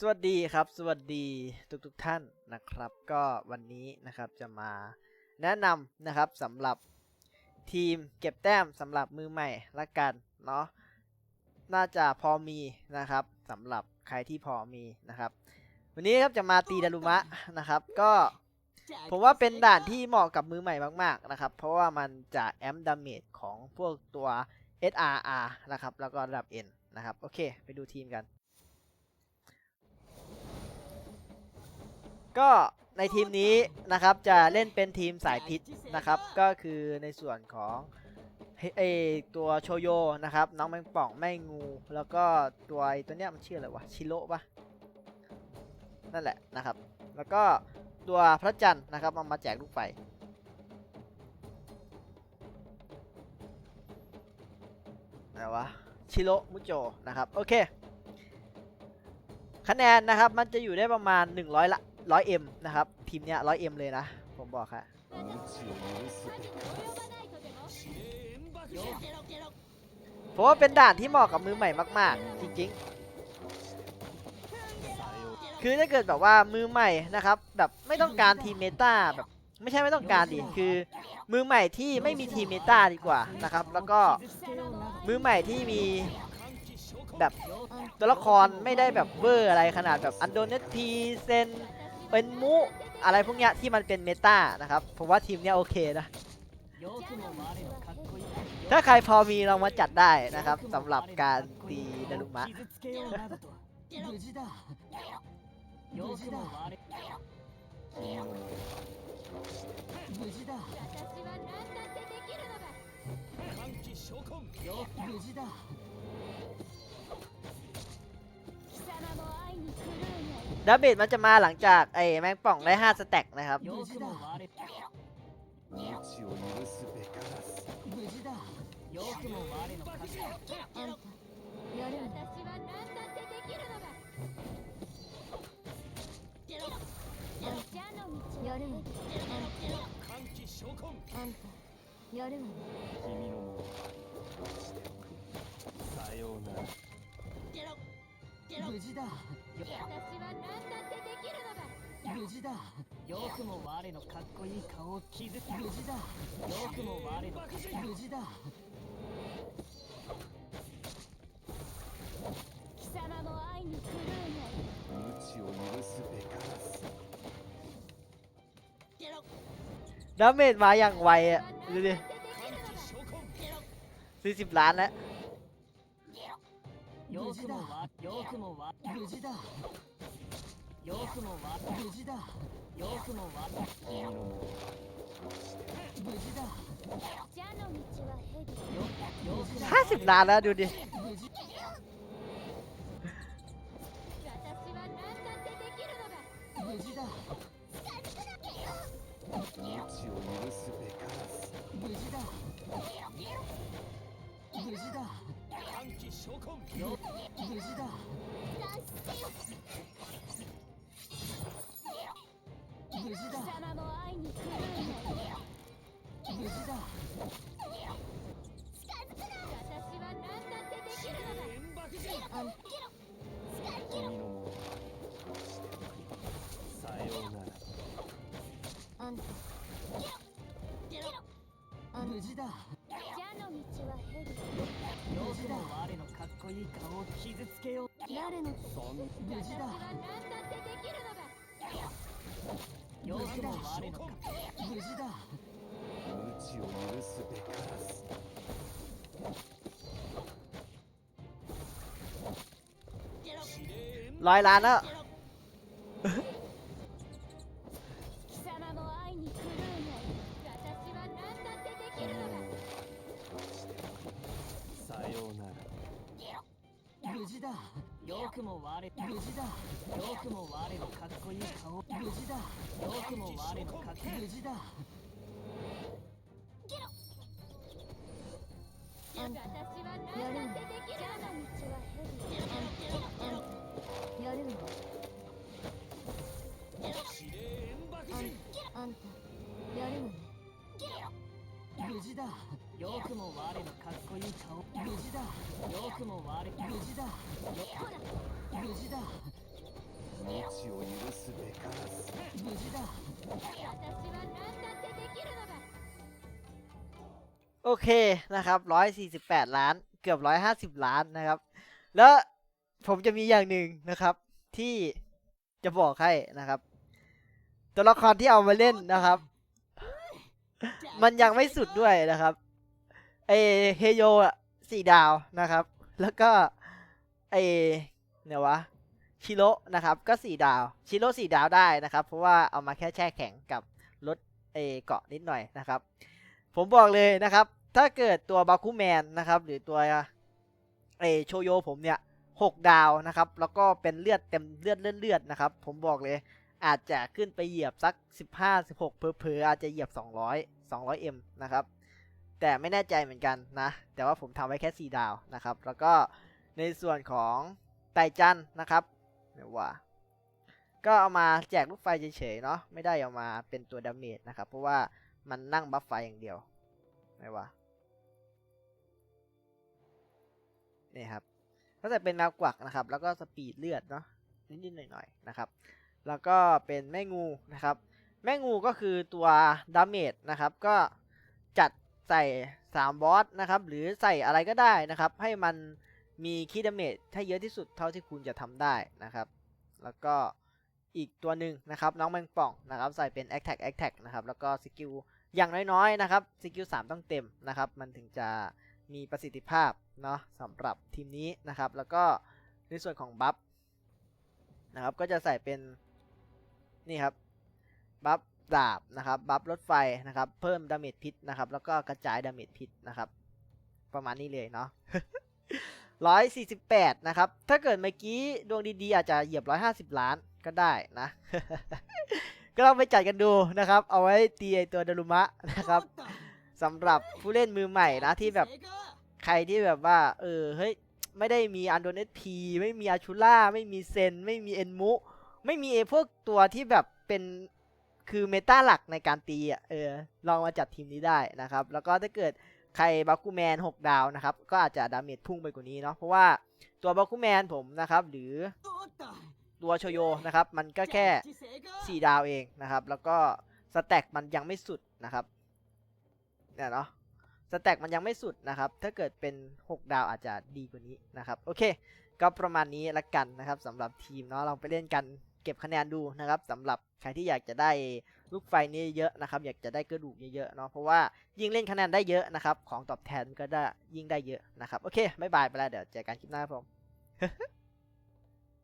สวัสดีครับ สวัสดีทุกทุกท่านนะครับ ก็วันนี้นะครับจะมาแนะนำนะครับสำหรับทีมเก็บแต้มสำหรับมือใหม่ละกันเนาะน่าจะพอมีนะครับสำหรับใครที่พอมีนะครับ วันนี้ครับจะมาตีดารุมะนะครับ ก็ผมว่าเป็นด่านที่เหมาะกับมือใหม่มากๆนะครับ เพราะว่ามันจะแอมดาเมจของพวกตัว SRR นะครับ แล้วก็ระดับ N นะครับ โอเค ไปดูทีมกัน ก็ในทีมนี้นะครับจะเล่นเป็นทีมสายพิษนะครับ ก็คือในส่วนของเอตัวโชโยนะครับ น้องแมงป่องแม่งู แล้วก็ตัวไอตัวเนี้ยมันชื่ออะไรวะชิโร่ปะนั่นแหละนะครับ แล้วก็ตัวพระจันทร์นะครับเอามาแจกลูกไฟอะไรวะชิโร่มุโจนะครับ โอเค คะแนนนะครับมันจะอยู่ได้ประมาณ 100 ละ 100 M นะครับทีมเนี้ย100 M เอ็มเลยนะ ผมบอกค่ะเพราะว่าเป็นด่านที่เหมาะกับมือใหม่มาก ๆ จริง ๆ คือถ้าเกิดแบบว่ามือใหม่นะครับแบบไม่ต้องการทีมเมตาแบบไม่ใช่ไม่ต้องการดิคือ มือใหม่ที่ไม่มีทีมเมตาดีกว่านะครับ แล้วก็มือใหม่ที่มีแบบตัวละครไม่ได้แบบเวอร์อะไรขนาดแบบอันโดเนตพีเซน เป็นมุอะไรพวกเนี้ยที่มันเป็นเมตานะครับผมว่าทีมเนี้ยโอเคนะ ถ้าใครพอมีลองมาจัดได้นะครับสำหรับการตีดารุมะ ดาเมจมันจะมาหลังจากไอ้แมงป่องได้ 5 สแต็กนะครับ やるわあんたやるわね君のものさようなら 無事だ無事だよくも我のかっこいい顔を傷つけ無事だよくも我の無事だ貴様も愛に狂う無知を許すべからず ดาเมจมาอย่างไวอ่ะ ดูดิ 40 ล้านแล้ว よくもわ よくもわ無事だよくもわ無事だよくもわ君のもの無事だ蛇の道は蛇よくも50 ล้านแล้วดูดิ 無事私は何だってできるのだ無事だ 召喚。よ無事だ無事だ貴様も会いに来るんだよ無事だ近づくな私は何だってできるのだ爆ん近づけろもさようならあんた無事だ。こいい顔を傷つけよう誰のそん無事だ私は何だってできるのだよくも我のか無事だ無知を許すべからずร้อยล้านแล้ว だ。よくも我よ無事だ。くも我のかっこいい顔。よ無事だ。くも我のかっこ無事だ。私は何だ。ってできるの。だ。道は蛇やるわあんたやるわね無事だよくも我のかっこいい顔無事だよくも我無事だ無事だ 命を許すべからず無事だ私は何だってできるのだ โอเคนะครับร้อยสี่สิบแปดล้าน เกือบร้อยห้าสิบล้านนะครับ แล้วผมจะมีอย่างหนึ่งนะครับ ที่จะบอกให้นะครับ ตัวละครที่เอามาเล่นนะครับ มันยังไม่สุดด้วยนะครับ ไอเฮโยอะสี่ดาวนะครับ แล้วก็ไอเนี่ยวะชิโร่นะครับก็สี่ดาวชิโร่สี่ดาวได้นะครับ เพราะว่าเอามาแค่แช่แข็งกับรถเอเกาะนิดหน่อยนะครับ ผมบอกเลยนะครับ ถ้าเกิดตัวบาคูแมนนะครับ หรือตัวเอโชโยผมเนี่ยหกดาวนะครับ แล้วก็เป็นเลือดเต็มเลือดเลือดนะครับ ผมบอกเลยอาจจะขึ้นไปเหยียบสัก 15 16เพอเพออาจจะเหยียบ 200 200 m นะครับ แต่ไม่แน่ใจเหมือนกันนะ แต่ว่าผมทำไว้แค่ 4 ดาวนะครับ แล้วก็ในส่วนของไตจันนะครับเดี๋ยวว่า ก็เอามาแจกลูกไฟเฉยๆเนาะ ไม่ได้เอามาเป็นตัวดาเมจนะครับ เพราะว่ามันนั่งบัฟไฟอย่างเดียวไม่ว่านี่ครับก็จะเป็นแมวกวักนะครับ แล้วก็สปีดเลือดเนาะนิดๆหน่อยๆนะครับ แล้วก็เป็นแม่งูนะครับ แม่งูก็คือตัวดาเมจนะครับ ก็จัด ใส่3บอสนะครับ หรือใส่อะไรก็ได้นะครับ ให้มันมีคีดเมจให้เยอะที่สุดเท่าที่คุณจะทำได้นะครับ แล้วก็อีกตัวหนึ่งนะครับ น้องแมงป่องนะครับ ใส่เป็น a t t a c k a t t a c k นะครับ แล้วก็สกิลอย่างน้อยๆนะครับสกิล3ต้องเต็มนะครับ มันถึงจะมีประสิทธิภาพเนาะสำหรับทีมนี้นะครับ แล้วก็ในส่วนของบัฟนะครับ ก็จะใส่เป็นนี่ครับบัฟ ดาบนะครับบัฟรถไฟนะครับเพิ่มดาเมจพิษนะครับแล้วก็กระจายดาเมจพิษนะครับประมาณนี้เลยเนาะร้อยสี่สิบแปดนะครับถ้าเกิดเมื่อกี้ดวงดีๆ อาจจะเหยียบร้อยห้าสิบล้านก็ได้นะ ก็ลองไปจัดกันดูนะครับ เอาไว้ตีไอตัวดารุมะนะครับสำหรับผู้เล่นมือใหม่นะที่แบบใครที่แบบว่า เออเฮ้ยไม่ได้มีอันโดนเอพีไม่มีอาชูล่าไม่มีเซน ไม่มีเอ็นมุ ไม่มีไอพวกตัวที่แบบเป็น คือเมตาหลักในการตีอะเออลองมาจัดทีมนี้ได้นะครับ แล้วก็ถ้าเกิดใครบาคูแมน 6 ดาวนะครับ ก็อาจจะดาเมจพุ่งไปกว่านี้เนาะเพราะว่าตัวบาคูแมนผมนะครับ หรือตัวโชโยนะครับ มันก็แค่ 4 ดาวเองนะครับ แล้วก็สแต็กมันยังไม่สุดนะครับเนี่ยเนาะสแต็กมันยังไม่สุดนะครับ ถ้าเกิดเป็น 6 ดาวอาจจะดีกว่านี้นะครับ โอเค ก็ประมาณนี้ละกันนะครับสำหรับทีมเนาะเราไปเล่นกัน เก็บคะแนนดูนะครับสำหรับใครที่อยากจะได้ลูกไฟนี้เยอะนะครับ อยากจะได้กระดูกเยอะๆเนาะเพราะว่ายิ่งเล่นคะแนนได้เยอะนะครับ ของตอบแทนก็ได้ยิ่งได้เยอะนะครับ โอเคบายบายไปแล้วเดี๋ยวเจอกันคลิปหน้าครับผม